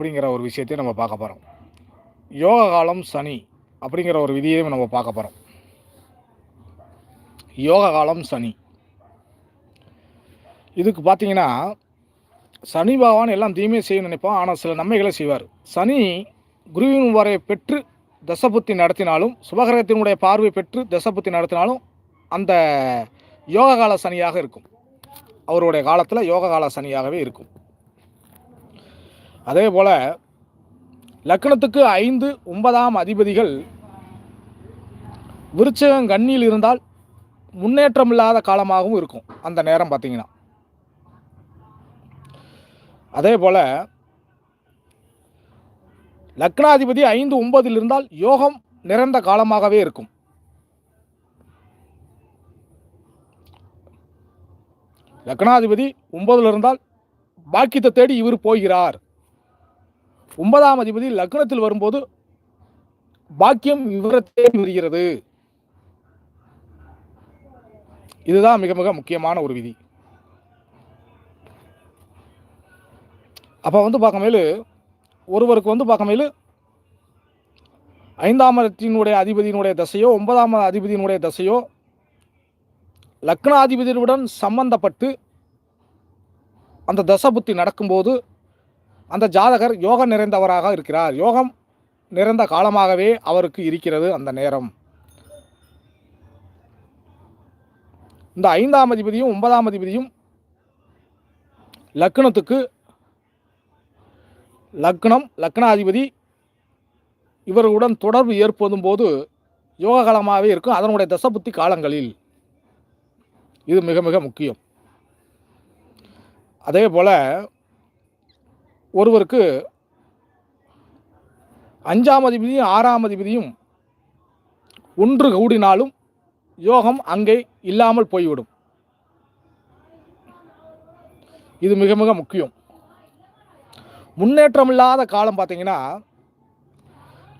அப்படிங்கிற ஒரு விஷயத்தையும் நம்ம பார்க்க போகிறோம் யோக காலம் சனி அப்படிங்கிற ஒரு விதியையும் நம்ம பார்க்க போகிறோம் யோக காலம் சனி. இதுக்கு பார்த்தீங்கன்னா சனி பகவான் எல்லாம் தீமையை செய்ய நினைப்பான் ஆனால் சில நன்மைகளை செய்வார். சனி குருவின் வரை பெற்று தசபுத்தி நடத்தினாலும் சுபகிரகத்தினுடைய பார்வை பெற்று தசபுத்தி நடத்தினாலும் அந்த யோக கால சனியாக இருக்கும். அவருடைய காலத்தில் யோக கால சனியாகவே இருக்கும். அதே போல் லக்னத்துக்கு ஐந்து ஒன்பதாம் அதிபதிகள் விருச்சகம் கண்ணியில் இருந்தால் முன்னேற்றம் இல்லாத காலமாகவும் இருக்கும். அந்த நேரம் பார்த்தீங்கன்னா. அதே போல் லக்னாதிபதி ஐந்து ஒன்பதில் இருந்தால் யோகம் நிறைந்த காலமாகவே இருக்கும். லக்னாதிபதி ஒன்பதில் இருந்தால் பாக்கியத்தை தேடி இவர் போகிறார். ஒன்பதாம் அதிபதி லக்னத்தில் வரும்போது பாக்கியம் இவரை தேடி வருகிறது. இதுதான் மிக மிக முக்கியமான ஒரு விதி. அப்போ வந்து பார்க்கமேலு ஒருவருக்கு வந்து பார்க்கும்போது ஐந்தாம் இடத்தினுடைய அதிபதியினுடைய தசையோ ஒன்பதாம் அதிபதியினுடைய தசையோ லக்னாதிபதியுடன் சம்பந்தப்பட்டு அந்த தசபுத்தி நடக்கும்போது அந்த ஜாதகர் யோகம் நிறைந்தவராக இருக்கிறார். யோகம் நிறைந்த காலமாகவே அவருக்கு இருக்கிறது அந்த நேரம். இந்த ஐந்தாம் அதிபதியும் ஒன்பதாம் அதிபதியும் லக்னத்துக்கு லக்னம் லக்னாதிபதி இவர்களுடன் தொடர்பு ஏற்படும் போது யோக காலமாகவே இருக்கும். அதனுடைய தசபுத்தி காலங்களில் இது மிக மிக முக்கியம். அதே போல் ஒருவருக்கு அஞ்சாம் அதிபதியும் ஆறாம் அதிபதியும் ஒன்று கூடினாலும் யோகம் அங்கே இல்லாமல் போய்விடும். இது மிக மிக முக்கியம். முன்னேற்றம் இல்லாத காலம் பார்த்தீங்கன்னா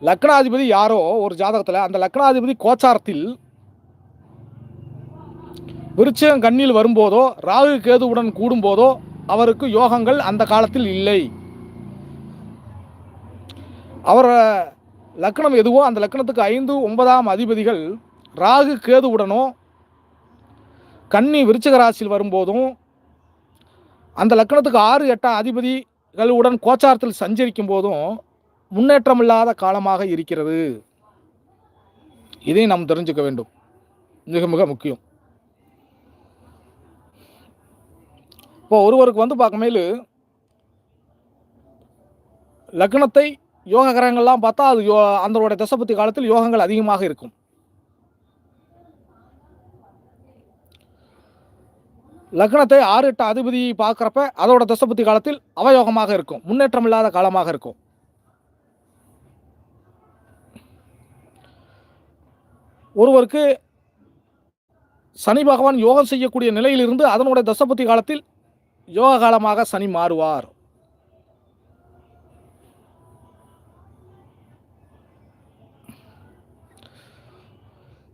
லக்னாதிபதி யாரோ ஒரு ஜாதகத்தில் அந்த லக்னாதிபதி கோச்சாரத்தில் விருச்சகம் கண்ணில் வரும்போதோ ராகு கேதுவுடன் கூடும்போதோ அவருக்கு யோகங்கள் அந்த காலத்தில் இல்லை. அவர் லக்னம் எதுவோ அந்த லக்னத்துக்கு ஐந்து ஒன்பதாம் அதிபதிகள் ராகு கேதுவுடனோ கன்னி விருச்சக ராசியில் வரும்போதும் அந்த லக்னத்துக்கு ஆறு எட்டாம் அதிபதிகளுடன் கோச்சாரத்தில் சஞ்சரிக்கும் போதும் முன்னேற்றம் இல்லாத காலமாக இருக்கிறது. இதை நாம் தெரிஞ்சுக்க வேண்டும். மிக மிக முக்கியம். இப்போ ஒருவருக்கு வந்து பார்க்கும்போது லக்னத்தை யோக கிரகங்கள்லாம் பார்த்தா அது யோ அந்தோடைய தசபத்தி காலத்தில் யோகங்கள் அதிகமாக இருக்கும். லக்னத்தை ஆறு எட்டு அதிபதி பார்க்குறப்ப அதோட தசபத்தி காலத்தில் அவயோகமாக இருக்கும். முன்னேற்றம் இல்லாத காலமாக இருக்கும். ஒருவருக்கு சனி பகவான் யோகம் செய்யக்கூடிய நிலையிலிருந்து அதனுடைய தசபத்தி காலத்தில் யோக காலமாக சனி மாறுவார்.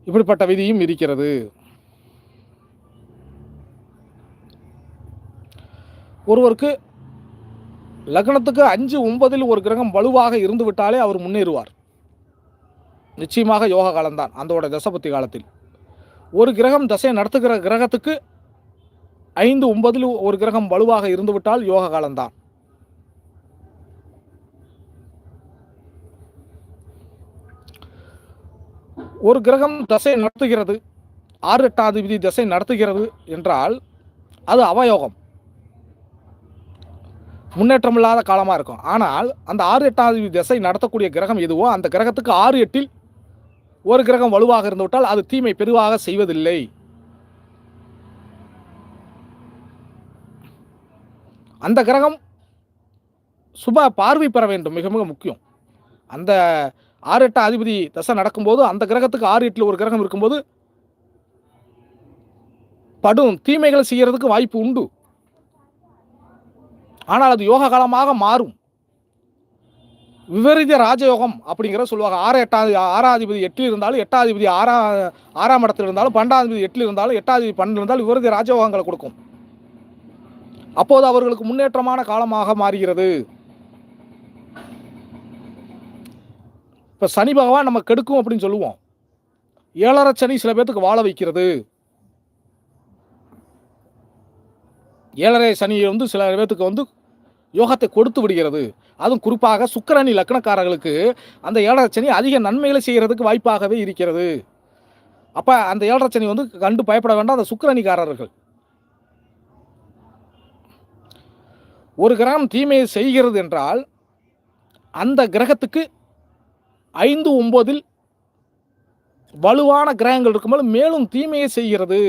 இப்படிப்பட்ட விதியும் இருக்கிறது. ஒருவருக்கு லக்னத்துக்கு அஞ்சு ஒன்பதில் ஒரு கிரகம் வலுவாக இருந்து விட்டாலே அவர் முன்னேறுவார். நிச்சயமாக யோக காலம்தான் அந்தோட தசபத்தி காலத்தில். ஒரு கிரகம் தசை நடத்துகிற கிரகத்துக்கு ஐந்து ஒன்பதில் ஒரு கிரகம் வலுவாக இருந்துவிட்டால் யோக காலம்தான். ஒரு கிரகம் தசை நடத்துகிறது ஆறு எட்டாதிபதி திசை தசை நடத்துகிறது என்றால் அது அவயோகம். முன்னேற்றம் இல்லாத காலமாக இருக்கும். ஆனால் அந்த ஆறு எட்டாதிபதி திசை நடத்தக்கூடிய கிரகம் எதுவோ அந்த கிரகத்துக்கு ஆறு எட்டில் ஒரு கிரகம் வலுவாக இருந்துவிட்டால் அது தீமை பெருவாக செய்வதில்லை. அந்த கிரகம் சுப பார்வை பெற வேண்டும் மிக மிக முக்கியம். அந்த ஆறு எட்டாம் அதிபதி தசை நடக்கும்போது அந்த கிரகத்துக்கு ஆறு எட்டில் ஒரு கிரகம் இருக்கும்போது படும் தீமைகளை செய்யறதுக்கு வாய்ப்பு உண்டு. ஆனால் அது யோக காலமாக மாறும். விபரீத ராஜயோகம் அப்படிங்கிற சொல்லுவாங்க. ஆறு எட்டாம் ஆறாம் அதிபதி எட்டில் இருந்தாலும் எட்டாம் அதிபதி ஆறாம் ஆறாம் இடத்துல இருந்தாலும் பன்னெண்டாம் அதிபதி எட்டில் இருந்தாலும் எட்டாம் அதிபதி பன்னெண்டு இருந்தாலும் விபரீத ராஜயோகங்களை கொடுக்கும். அப்போது அவர்களுக்கு முன்னேற்றமான காலமாக மாறுகிறது. இப்போ சனி பகவான் நம்ம கெடுக்கும் அப்படின்னு சொல்லுவோம். ஏழரை சனி சில பேர்த்துக்கு வாழ வைக்கிறது. ஏழரை சனி வந்து சில பேர்த்துக்கு வந்து யோகத்தை கொடுத்து விடுகிறது. அதுவும் குறிப்பாக சுக்கரணி லக்னக்காரர்களுக்கு அந்த ஏழரை சனி அதிக நன்மைகளை செய்கிறதுக்கு வாய்ப்பாகவே இருக்கிறது. அப்போ அந்த ஏழரை சனி வந்து கண்டு பயப்பட வேண்டாம் அந்த சுக்கரணிக்காரர்கள் ஒரு கிரகம் தீமையை செய்கிறது என்றால் அந்த கிரகத்துக்கு ஐந்து ஒன்பதில் வலுவான கிரகங்கள் இருக்கும்போது மேலும் தீமையை செய்கிறது.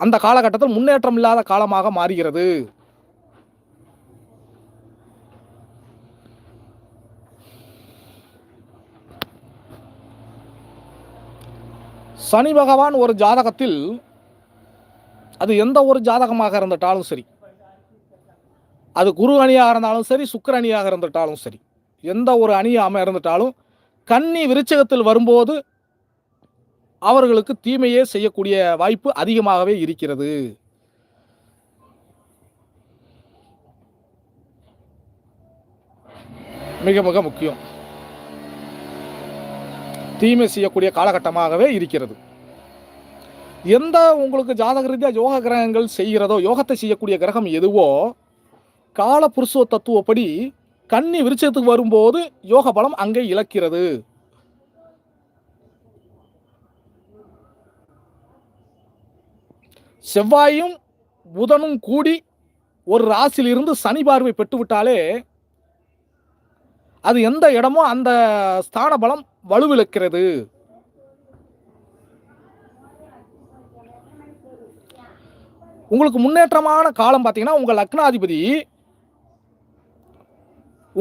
அந்த காலகட்டத்தில் முன்னேற்றம் இல்லாத காலமாக மாறுகிறது. சனி பகவான் ஒரு ஜாதகத்தில் அது எந்த ஒரு ஜாதகமாக இருந்துட்டாலும் சரி அது குரு அணியாக இருந்தாலும் சரி சுக்கர அணியாக இருந்துட்டாலும் சரி எந்த ஒரு அணியாக இருந்துட்டாலும் கன்னி விருச்சகத்தில் வரும்போது அவர்களுக்கு தீமையே செய்யக்கூடிய வாய்ப்பு அதிகமாகவே இருக்கிறது. மிக மிக முக்கியம். தீமை செய்யக்கூடிய காலகட்டமாகவே இருக்கிறது. எந்த உங்களுக்கு ஜாதக ரீதியாக யோக கிரகங்கள் செய்கிறதோ யோகத்தை செய்யக்கூடிய கிரகம் எதுவோ கால புருஷ தத்துவப்படி கன்னி விருச்சத்துக்கு வரும்போது யோக பலம் அங்கே இழக்கிறது. செவ்வாயும் புதனும் கூடி ஒரு ராசியிலிருந்து சனி பார்வை பெற்றுவிட்டாலே அது எந்த இடமோ அந்த ஸ்தான பலம் வலுவிழக்கிறது. உங்களுக்கு முன்னேற்றமான காலம் பார்த்தீங்கன்னா உங்கள் லக்னாதிபதி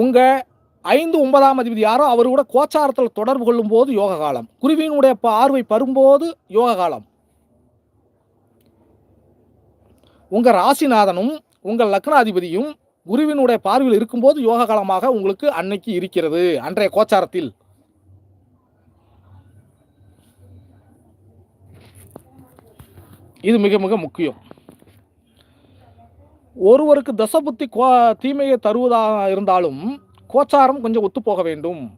உங்கள் ஐந்து ஒன்பதாம் அதிபதி யாரோ அவர் கூட கோச்சாரத்தில் தொடர்பு கொள்ளும் போது யோக காலம். குருவியினுடைய பார்வை பரும்போது யோக காலம். உங்கள் ராசிநாதனும் உங்கள் லக்னாதிபதியும் குருவினுடைய பார்வையில் இருக்கும்போது யோக காலமாக உங்களுக்கு அன்னைக்கு இருக்கிறது அன்றைய கோச்சாரத்தில். இது மிக மிக முக்கியம். ஒருவருக்கு தசபுத்தி கோ தீமையை தருவதாக இருந்தாலும் கோச்சாரம் கொஞ்சம் ஒத்துப்போக வேண்டும்.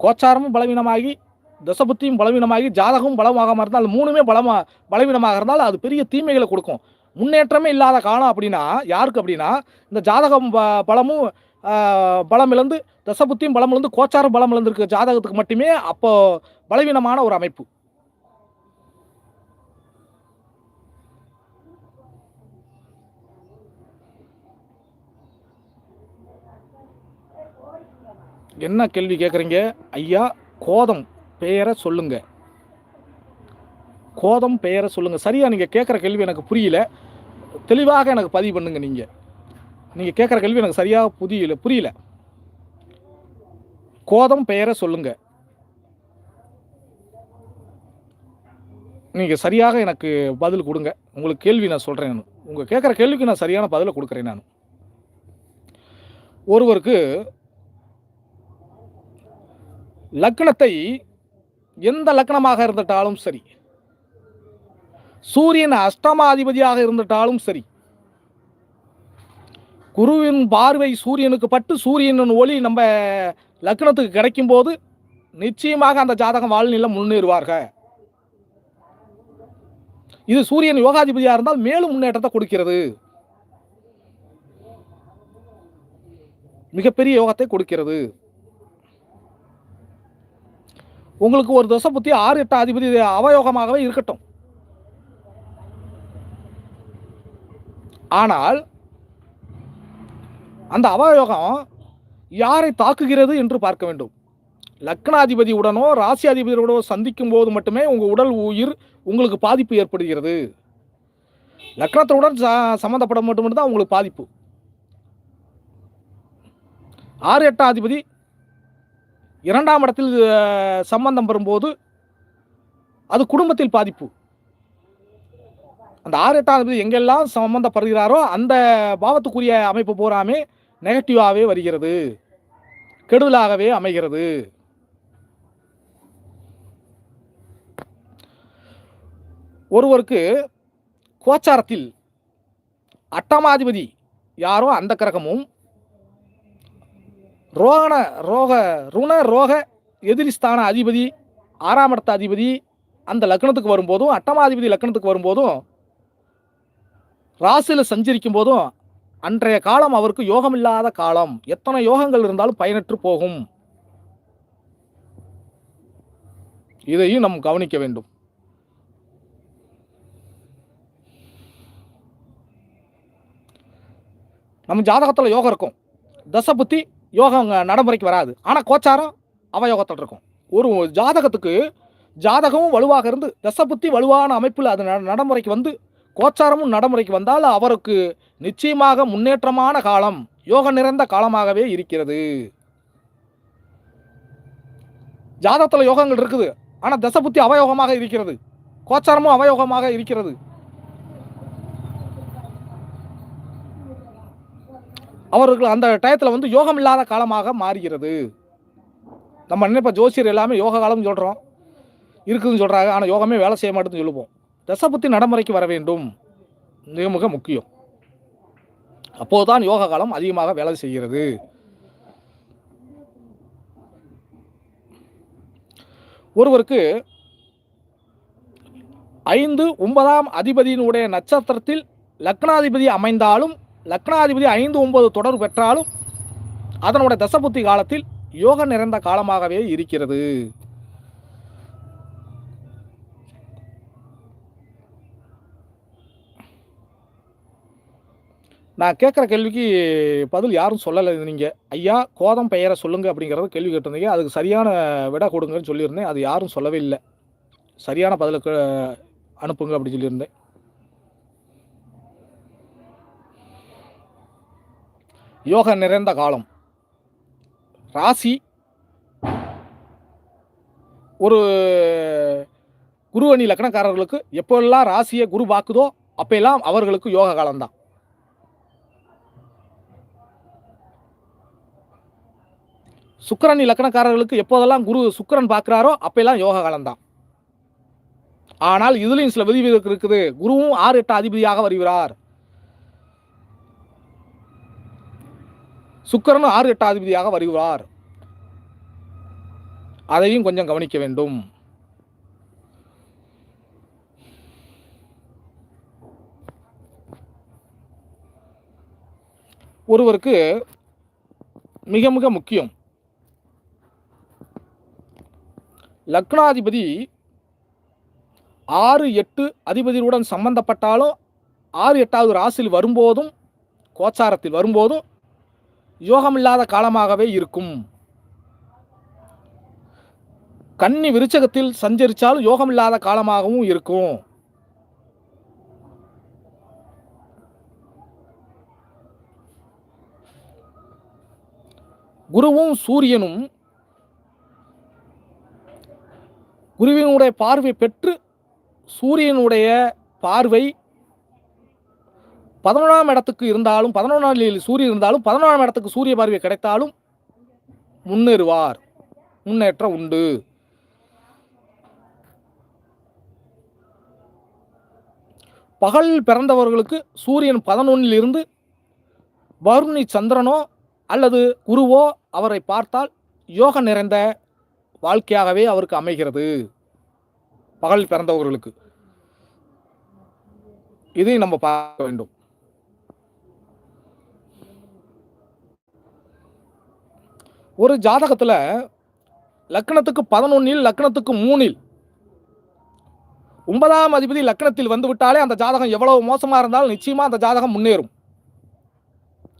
கோச்சாரமும் பலவீனமாகி தசபுத்தியும் பலவீனமாகி ஜாதகமும் பலமாக இருந்தால் மூணுமே பலமா பலவீனமாக இருந்தால் அது பெரிய தீமைகளை கொடுக்கும். முன்னேற்றமே இல்லாத காலம் அப்படின்னா யாருக்கு அப்படின்னா இந்த ஜாதகம் ப- பலமும் பலம் இழந்து தசபுத்தியும் பலம் இழந்து கோச்சாரம் பலம் இழந்திருக்க ஜாதகத்துக்கு மட்டுமே அப்போ பலவீனமான ஒரு அமைப்பு. என்ன கேள்வி கேட்குறீங்க ஐயா கோதம் பெயரை சொல்லுங்க. கோதம் பெயரை சொல்லுங்க. சரியா நீங்கள் கேட்குற கேள்வி எனக்கு புரியல. தெளிவாக எனக்கு பதிவு பண்ணுங்க நீங்கள் நீங்கள் கேட்குற கேள்வி எனக்கு சரியாக புரியல புரியல. கோதம் பெயரை சொல்லுங்க. நீங்கள் சரியாக எனக்கு பதில் கொடுங்க. உங்களுக்கு கேள்வி நான் சொல்கிறேன் நான். உங்கள் கேட்குற கேள்விக்கு நான் சரியான பதிலை கொடுக்குறேன் நான். ஒருவருக்கு லக்னத்தை எந்த லக்னமாக இருந்துட்டாலும் சரி சூரியன் அஷ்டமாதிபதியாக இருந்துட்டாலும் சரி குருவின் பார்வை சூரியனுக்கு பட்டு சூரியனின் ஒளி நம்ம லக்னத்துக்கு கிடைக்கும் போது நிச்சயமாக அந்த ஜாதகம் வாழ்நிலம் முன்னேறுவார்கள் இது சூரியன் யோகாதிபதியாக இருந்தால் மேலும் முன்னேற்றத்தை கொடுக்கிறது. மிகப்பெரிய யோகத்தை கொடுக்கிறது. உங்களுக்கு ஒரு தசை புத்தி ஆறு எட்டு அதிபதி அவயோகமாகவே இருக்கட்டும். ஆனால் அந்த அவயோகம் யாரை தாக்குகிறது என்று பார்க்க வேண்டும். லக்னாதிபதியுடனோ ராசி அதிபதியுடனோ சந்திக்கும் போது மட்டுமே உங்கள் உடல் உயிர் உங்களுக்கு பாதிப்பு ஏற்படுகிறது. லக்னத்துடன் ச- சம்மந்தப்பட மட்டும்தான் உங்களுக்கு பாதிப்பு. ஆறு எட்டாதிபதி இரண்டாம் இடத்தில் சம்பந்தம் வரும்போது அது குடும்பத்தில் பாதிப்பு. அந்த ஆறு எட்டாம் அதிபதி எங்கெல்லாம் சம்பந்தப்படுகிறாரோ அந்த பாவத்துக்குரிய அமைப்பு பூராமே நெகட்டிவாகவே வருகிறது. கெடுதலாகவே அமைகிறது. ஒருவருக்கு கோச்சாரத்தில் அட்டமாதிபதி யாரோ அந்த கிரகமும் ரோகண ரோக ருண ரோக எதிரிஸ்தான அதிபதி ஆறாம் இடத்த அதிபதி அந்த லக்னத்துக்கு வரும்போதும் அட்டமாதிபதி லக்னத்துக்கு வரும்போதும் ராசியில் சஞ்சரிக்கும் போதும் அன்றைய காலம் அவருக்கு யோகம் இல்லாத காலம். எத்தனை யோகங்கள் இருந்தாலும் பயனற்று போகும். இதையும் நாம் கவனிக்க வேண்டும். நம்ம ஜாதகத்தில் யோகம் இருக்கும். தசபுத்தி யோகம் நடைமுறைக்கு வராது. ஆனால் கோச்சாரம் அவயோகத்தில் இருக்கும். ஒரு ஜாதகத்துக்கு ஜாதகமும் வலுவாக இருந்து தசபுத்தி வலுவான அமைப்பில் அது நடைமுறைக்கு வந்து கோச்சாரமும் நடைமுறைக்கு வந்தால் அவருக்கு நிச்சயமாக முன்னேற்றமான காலம் யோக நிறைந்த காலமாகவே இருக்கிறது. ஜாதகத்தில் யோகங்கள் இருக்குது. ஆனால் தசபுத்தி அவயோகமாக இருக்கிறது. கோச்சாரமும் அவயோகமாக இருக்கிறது. அவர்கள் அந்த டயத்தில் வந்து யோகம் இல்லாத காலமாக மாறுகிறது. நம்ம நினைப்ப ஜோசியர் எல்லாமே யோக காலம் சொல்கிறோம் இருக்குதுன்னு சொல்கிறாங்க ஆனால் யோகமே வேலை செய்ய மாட்டேன்னு சொல்லுவோம். தசபுத்தி நடைமுறைக்கு வர வேண்டும். மிக மிக முக்கியம். அப்போதுதான் யோக காலம் அதிகமாக வேலை செய்கிறது. ஒருவருக்கு ஐந்து ஒன்பதாம் அதிபதியினுடைய நட்சத்திரத்தில் லக்னாதிபதி அமைந்தாலும் லக்னாதிபதி ஐந்து ஒன்பது தொடர் பெற்றாலும் அதனுடைய தசபுத்தி காலத்தில் யோக நிறைந்த காலமாகவே இருக்கிறது. நான் கேட்குற கேள்விக்கு பதில் யாரும் சொல்லலை நீங்கள் ஐயா கோதம் பெயரை சொல்லுங்கள் அப்படிங்கிறத கேள்வி கேட்டிருந்தீங்க. அதுக்கு சரியான விடை கொடுங்கன்னு சொல்லியிருந்தேன். அது யாரும் சொல்லவே இல்லை. சரியான பதிலுக்கு அனுப்புங்க அப்படி சொல்லியிருந்தேன். யோக நிறைந்த காலம். ராசி ஒரு குரு அணி லக்னக்காரர்களுக்கு எப்போல்லாம் ராசியை குரு பார்க்குதோ அப்பெல்லாம் அவர்களுக்கு யோக காலம்தான். சுக்கரன் இலக்கணக்காரர்களுக்கு எப்போதெல்லாம் குரு சுக்கிரன் பார்க்குறாரோ அப்பெல்லாம் யோக காலம்தான். ஆனால் இதுலேயும் சில விதிவிலக்கு இருக்குது. குருவும் ஆறு எட்டு அதிபதியாக வருகிறார். சுக்கிரனும் ஆறு எட்டாதிபதியாக வருகிறார் அதையும் கொஞ்சம் கவனிக்க வேண்டும். ஒருவருக்கு மிக மிக முக்கியம். லக்னாதிபதி ஆறு எட்டு அதிபதியுடன் சம்பந்தப்பட்டாலும் ஆறு எட்டாவது ராசியில் வரும்போதும் கோச்சாரத்தில் வரும்போதும் யோகமில்லாத காலமாகவே இருக்கும். கன்னி விருச்சகத்தில் சஞ்சரித்தாலும் யோகமில்லாத காலமாகவும் இருக்கும். குருவும் சூரியனும் குருவினுடைய பார்வை பெற்று சூரியனுடைய பார்வை பதினொன்றாம் இடத்துக்கு இருந்தாலும் பதினொன்றாம் நிலையில் சூரியன் இருந்தாலும் பதினொன்றாம் இடத்துக்கு சூரிய பார்வை கிடைத்தாலும் முன்னேறுவார். முன்னேற்றம் உண்டு. பகல் பிறந்தவர்களுக்கு சூரியன் பதினொன்னிலிருந்து வருணி சந்திரனோ அல்லது குருவோ அவரை பார்த்தால் யோக நிறைந்த வாழ்க்கையாகவே அவருக்கு அமைகிறது. பகல் பிறந்தவர்களுக்கு. இதை நம்ம பார்க்க வேண்டும். ஒரு ஜாதகத்தில் லக்னத்துக்கு பதினொன்னில் லக்னத்துக்கு மூணில் ஒன்பதாம் அதிபதி லக்னத்தில் வந்து விட்டாலே அந்த ஜாதகம் எவ்வளவு மோசமாக இருந்தாலும் நிச்சயமாக அந்த ஜாதகம் முன்னேறும்.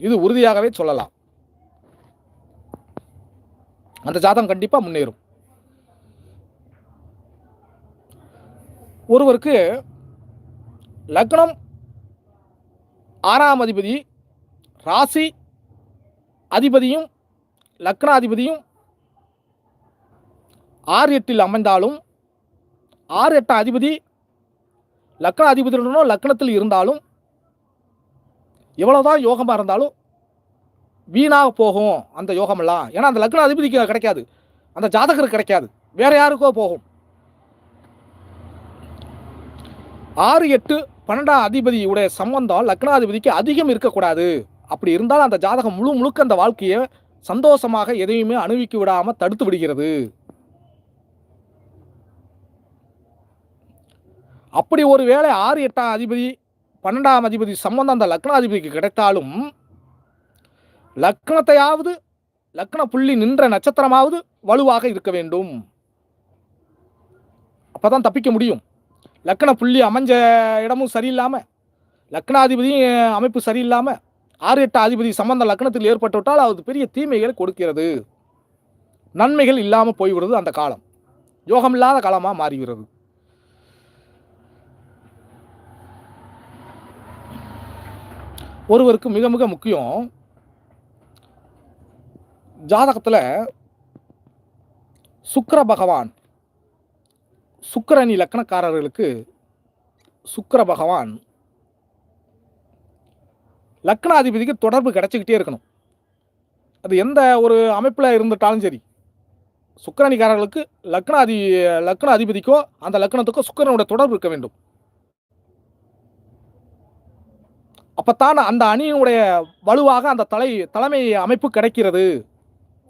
இது உறுதியாகவே சொல்லலாம். அந்த ஜாதகம் கண்டிப்பாக முன்னேறும். ஒருவருக்கு லக்னம் ஆறாம் அதிபதி ராசி அதிபதியும் லக்னாதிபதியும் ஆறு எட்டில் அமைந்தாலும் ஆறு எட்டு அதிபதி லக்னாதிபதியுடனோ லக்னத்தில் இருந்தாலும் எவ்வளோதான் யோகமாக இருந்தாலும் வீணாக போகும் அந்த யோகமெல்லாம். ஏன்னா அந்த லக்ன அதிபதிக்கு கிடைக்காது. அந்த ஜாதகருக்கு கிடைக்காது. வேற யாருக்கோ போகும். ஆறு எட்டு பன்னெண்டாம் அதிபதியுடைய சம்பந்தம் லக்னாதிபதிக்கு அதிகம் இருக்கக்கூடாது. அப்படி இருந்தால் அந்த ஜாதகம் முழு முழுக்க அந்த வாழ்க்கையை சந்தோஷமாக எதையுமே அனுபவிக்க விடாமல் தடுத்து விடுகிறது. அப்படி ஒரு வேளை ஆறு எட்டாம் அதிபதி பன்னெண்டாம் அதிபதி சம்பந்தம் அந்த லக்னாதிபதிக்கு கிடைத்தாலும் லக்னத்தையாவது லக்ன புள்ளி நின்ற நட்சத்திரமாவது வலுவாக இருக்க வேண்டும். அப்போதான் தப்பிக்க முடியும். லக்ன புள்ளி அமைஞ்ச இடமும் சரியில்லாமல் லக்னாதிபதியும் அமைப்பு சரியில்லாமல் ஆறு எட்டு அதிபதி சம்பந்த லக்னத்தில் ஏற்பட்டுவிட்டால் அது பெரிய தீமைகளை கொடுக்கிறது. நன்மைகள் இல்லாமல் போய்விடுது அந்த காலம். யோகம் இல்லாத காலமாக மாறிவிடுறது ஒருவருக்கு மிக மிக முக்கியம் ஜாதகத்தில் சுக்கர பகவான் சுக்கிரணி லக்னக்காரர்களுக்கு சுக்கர பகவான் லக்னாதிபதிக்கு தொடர்பு கிடைச்சிக்கிட்டே இருக்கணும். அது எந்த ஒரு அமைப்பில் இருந்துட்டாலும் சரி. சுக்கரணிக்காரர்களுக்கு லக்னாதி லக்ன அதிபதிக்கோ அந்த லக்னத்துக்கோ சுக்கிரனுடைய தொடர்பு இருக்க வேண்டும். அப்பத்தான் அந்த அணியினுடைய வலுவாக அந்த தலை தலைமை அமைப்பு கிடைக்கிறது.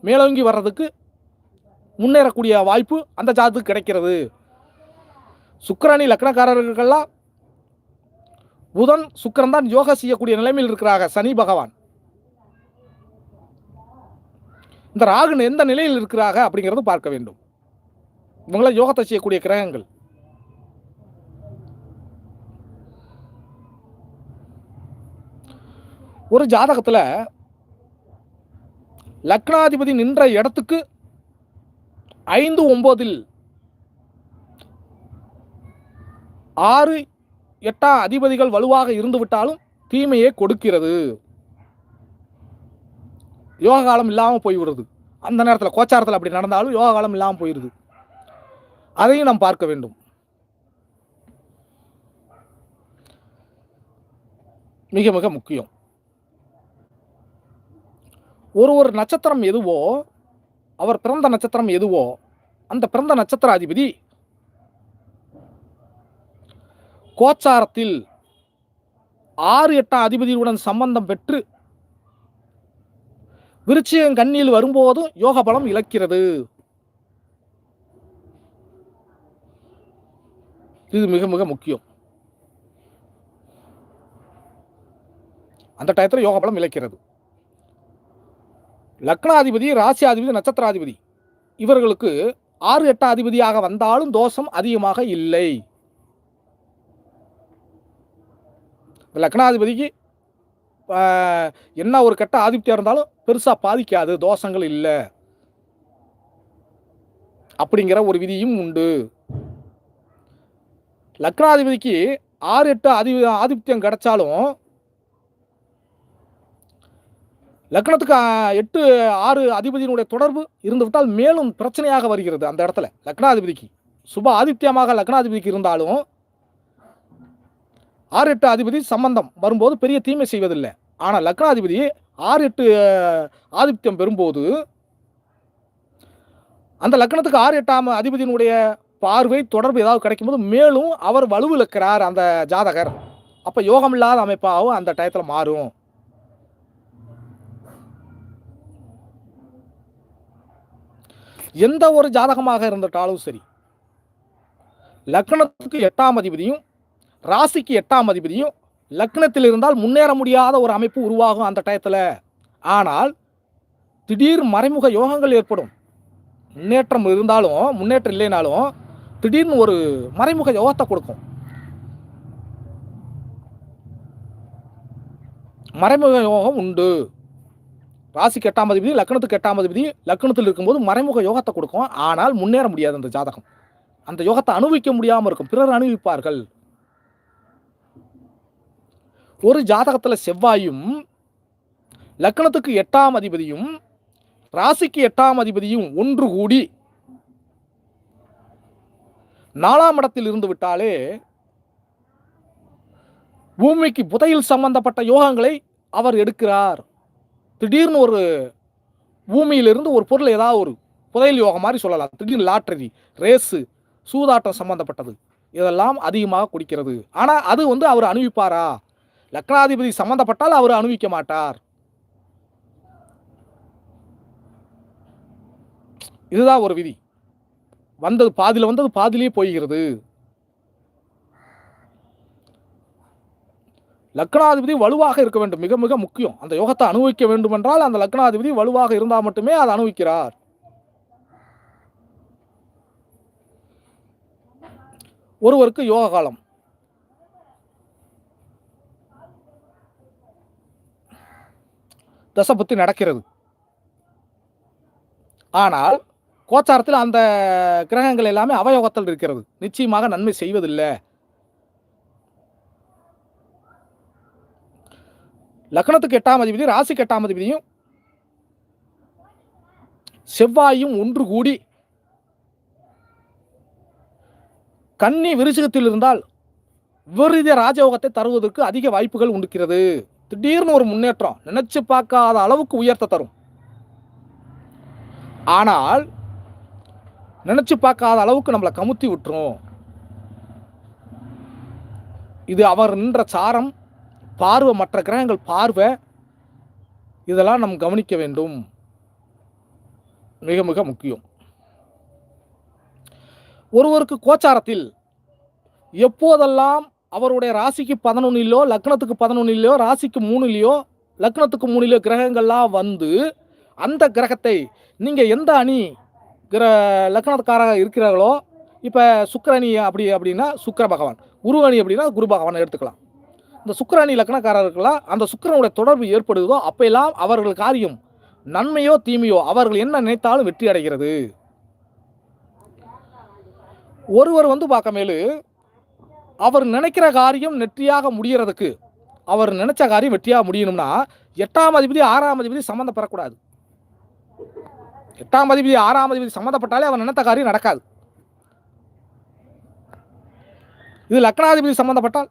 மேலோங்கி வர்றதுக்கு முன்னேறக்கூடிய வாய்ப்பு அந்த ஜாதத்துக்கு கிடைக்கிறது. சுக்கிரணி லக்னக்காரர்களுக்கெல்லாம் புதன் சுக்கரன் தான் யோகா செய்யக்கூடிய நிலைமையில் இருக்கிறாங்க சனி பகவான். இந்த ராகுன் எந்த நிலையில் இருக்கிறாங்க அப்படிங்கிறது பார்க்க வேண்டும். இவங்கள யோகத்தை செய்யக்கூடிய கிரகங்கள். ஒரு ஜாதகத்தில் லக்னாதிபதி நின்ற இடத்துக்கு ஐந்து ஒன்பதில் ஆறு எட்டா அதிபதிகள் வலுவாக இருந்துவிட்டாலும் தீமையே தீமையை கொடுக்கிறது. யோக காலம் இல்லாமல் போய்விடுறது அந்த நேரத்தில் கோச்சாரத்தில் அப்படி நடந்தாலும் யோக காலம் இல்லாமல் போயிடுது அதையும் நாம் பார்க்க வேண்டும். மிக மிக முக்கியம். ஒரு ஒரு நட்சத்திரம் எதுவோ அவர் பிறந்த நட்சத்திரம் எதுவோ அந்த பிறந்த நட்சத்திர அதிபதி கோச்சாரத்தில் ஆறு எட்டாம் அதிபதியுடன் சம்பந்தம் பெற்று விருச்சியம் கண்ணியில் வரும்போதும் யோக பலம் இழக்கிறது. இது மிக மிக முக்கியம். அந்த டயத்தில் யோக பலம் இழக்கிறது. லக்னாதிபதி ராசியாதிபதி நட்சத்திராதிபதி இவர்களுக்கு ஆறு எட்டாம் அதிபதியாக வந்தாலும் தோஷம் அதிகமாக இல்லை. லக்னாதிபதிக்கு என்ன ஒரு கெட்ட ஆதிபத்தியம் இருந்தாலும் பெருசாக பாதிக்காது தோஷங்கள் இல்லை. அப்படிங்கிற ஒரு விதியும் உண்டு. லக்னாதிபதிக்கு ஆறு எட்டு ஆதி ஆதிபத்தியம் கிடைச்சாலும் லக்னத்துக்கு எட்டு ஆறு அதிபதியினுடைய தொடர்பு இருந்துவிட்டால் மேலும் பிரச்சனையாக வருகிறது அந்த இடத்துல லக்னாதிபதிக்கு. சுப ஆதித்யமாக லக்னாதிபதிக்கு இருந்தாலும் ஆறு எட்டு அதிபதி சம்பந்தம் வரும்போது பெரிய தீமை செய்வதில்லை. ஆனால் லக்னாதிபதி ஆறு எட்டு ஆதிபத்தியம் ஆதித்யம் பெறும்போது அந்த லக்னத்துக்கு ஆறு எட்டாம் அதிபதியினுடைய பார்வை தொடர்பு ஏதாவது கிடைக்கும்போது மேலும் அவர் வலுவிழக்கிறார் அந்த ஜாதகர். அப்போ யோகம் இல்லாத அமைப்பாகவும் அந்த டயத்தில் மாறும். எந்த ஒரு ஜாதகமாக இருந்துட்டாலும் சரி லக்னத்துக்கு எட்டாம் அதிபதியும் ராசிக்கு எட்டாம் அதிபதியும் லக்னத்தில் இருந்தால் முன்னேற முடியாத ஒரு அமைப்பு உருவாகும் அந்த டயத்தில். ஆனால் திடீர் மறைமுக யோகங்கள் ஏற்படும். முன்னேற்றம் இருந்தாலும் முன்னேற்றம் இல்லைனாலும் திடீர்னு ஒரு மறைமுக யோகத்தை கொடுக்கும். மறைமுக யோகம் உண்டு. ராசிக்கு எட்டாம் அதிபதி லக்னத்துக்கு எட்டாம் அதிபதி லக்னத்தில் இருக்கும்போது மறைமுக யோகத்தை கொடுக்கும். ஆனால் முன்னேற முடியாது அந்த ஜாதகம். அந்த யோகத்தை அனுபவிக்க முடியாமல் இருக்கும். பிறர் அனுபவிப்பார்கள். ஒரு ஜாதகத்தில் செவ்வாயும் லக்னத்துக்கு எட்டாம் அதிபதியும் ராசிக்கு எட்டாம் அதிபதியும் ஒன்று கூடி நாலாம் இடத்தில் இருந்து விட்டாலே பூமிக்கு புதையில் சம்பந்தப்பட்ட யோகங்களை அவர் எடுக்கிறார். திடீர்னு ஒரு பூமியிலிருந்து ஒரு பொருள் ஏதாவது ஒரு புதையல் யோகம் மாதிரி சொல்லலாம். திடீர்னு லாட்டரி ரேஸு சூதாட்டம் சம்பந்தப்பட்டது. இதெல்லாம் அதிகமாக குடிக்கிறது. ஆனால் அது வந்து அவர் அனுபவிப்பாரா லக்னாதிபதி சம்பந்தப்பட்டால் அவர் அனுபவிக்க மாட்டார். இதுதான் ஒரு விதி. வந்தது பாதியில் வந்தது பாதியிலேயே போய்கிறது. லக்னாதிபதி வலுவாக இருக்க வேண்டும். மிக மிக முக்கியம். அந்த யோகத்தை அனுபவிக்க வேண்டும் என்றால் அந்த லக்னாதிபதி வலுவாக இருந்தால் மட்டுமே அதை அனுபவிக்கிறார். ஒருவருக்கு யோக காலம் தசபுத்தி நடக்கிறது. ஆனால் கோச்சாரத்தில் அந்த கிரகங்கள் எல்லாமே அவயோகத்தில் இருக்கிறது. நிச்சயமாக நன்மை செய்வதில்லை. லக்னத்துக்கு எட்டாம் அதிபதி ராசிக்கு எட்டாம் அதிபதியும் செவ்வாயும் ஒன்று கூடி கன்னி விருச்சிகத்தில் இருந்தால் விபரீத ராஜயோகத்தை தருவதற்கு அதிக வாய்ப்புகள் உண்டுக்கிறது. திடீர்னு ஒரு முன்னேற்றம் நினைச்சு பார்க்காத அளவுக்கு உயர்த்த தரும். ஆனால் நினைச்சு பார்க்காத அளவுக்கு நம்மளை கமுத்தி விட்டுரும். இது அவர் நின்ற சாரம் பார்வை மற்ற கிரகங்கள் பார்வை இதெல்லாம் நம் கவனிக்க வேண்டும். மிக மிக முக்கியம். ஒருவருக்கு கோச்சாரத்தில் எப்போதெல்லாம் அவருடைய ராசிக்கு பதினொன்னிலோ லக்னத்துக்கு பதினொன்னிலையோ ராசிக்கு மூணுலையோ லக்னத்துக்கு மூணுலையோ கிரகங்கள்லாம் வந்து அந்த கிரகத்தை நீங்கள் எந்த அணி கிர லக்னத்துக்காரங்க இருக்கிறார்களோ இப்போ சுக்கரணி அப்படி அப்படின்னா சுக்கிர பகவான். குரு அணி அப்படின்னா குரு பகவானை எடுத்துக்கலாம். இந்த சுக்கரணி லக்னக்காரர்களாம் அந்த சுக்கிரனுடைய தொடர்பு ஏற்படுதோ அப்பெல்லாம் அவர்கள் காரியம் நன்மையோ தீமையோ அவர்கள் என்ன நினைத்தாலும் வெற்றி அடைகிறது. ஒருவர் வந்து பார்க்கமேலு அவர் நினைக்கிற காரியம் நெற்றியாக முடியறதுக்கு அவர் நினைச்ச காரியம் வெற்றியாக முடியணும்னா எட்டாம் அதிபதி ஆறாம் அதிபதி சம்மந்தம் பெறக்கூடாது. எட்டாம் அதிபதி ஆறாம் அதிபதி சம்மந்தப்பட்டாலே அவர் நினைத்த காரியம் நடக்காது. இது லக்னாதிபதி சம்மந்தப்பட்டால்